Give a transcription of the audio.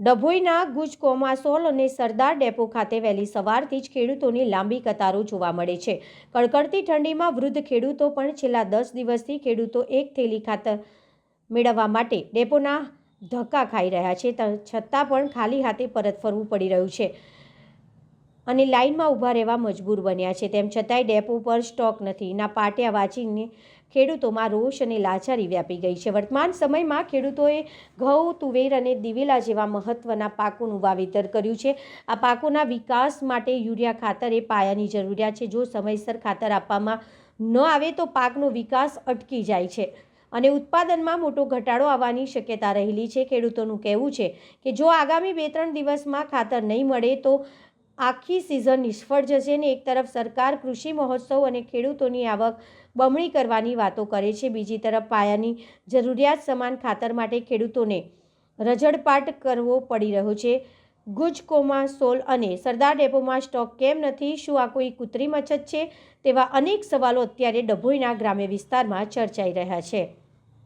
ડભોઈના ગુજ કોમાસોલ અને સરદાર ડેપો ખાતે વહેલી સવારથી જ ખેડૂતોની લાંબી કતારો જોવા મળે છે. કડકડતી ઠંડીમાં વૃદ્ધ ખેડૂતો પણ છેલ્લા દસ દિવસથી ખેડૂતો એક થેલી ખાતર મેળવવા માટે ડેપોના ધક્કા ખાઈ રહ્યા છે છતાં પણ ખાલી હાથે પરત ફરવું પડી રહ્યું છે. અને લાઇનમાં ઊભા રહેવા મજબૂર બન્યા છે. તેમ છતાંય ડેપો પર સ્ટોક નથી. ના પાટિયા વાંચીને ખેડૂતોમાં રોષ અને લાચારી વ્યાપી ગઈ છે. વર્તમાન સમયમાં ખેડૂતોએ ઘઉં, તુવેર અને દિવેલા જેવા મહત્ત્વના પાકોનું વાવેતર કર્યું છે. આ પાકોના વિકાસ માટે યુરિયા ખાતર એ પાયાની જરૂરિયાત છે. જો સમયસર ખાતર આપવામાં ન આવે તો પાકનો વિકાસ અટકી જાય છે અને ઉત્પાદનમાં મોટો ઘટાડો આવવાની શક્યતા રહેલી છે. ખેડૂતોનું કહેવું છે કે જો આગામી બે ત્રણ દિવસમાં ખાતર નહીં મળે તો આખી સિઝન નિષ્ફળ જશે ને એક તરફ સરકાર કૃષિ મહોત્સવ અને ખેડૂતોની આવક બમણી કરવાની વાતો કરે છે, બીજી તરફ પાયાની જરૂરિયાત સમાન ખાતર માટે ખેડૂતોને રજડપાટ કરવો પડી રહ્યો છે. ગુજકોમાં સોલ અને સરદાર ડેપોમાં સ્ટોક કેમ નથી? શું આ કોઈ કૃત્રિમ અછત છે? તેવા અનેક સવાલો અત્યારે ડભોઈના ગ્રામ્ય વિસ્તારમાં ચર્ચાઈ રહ્યા છે.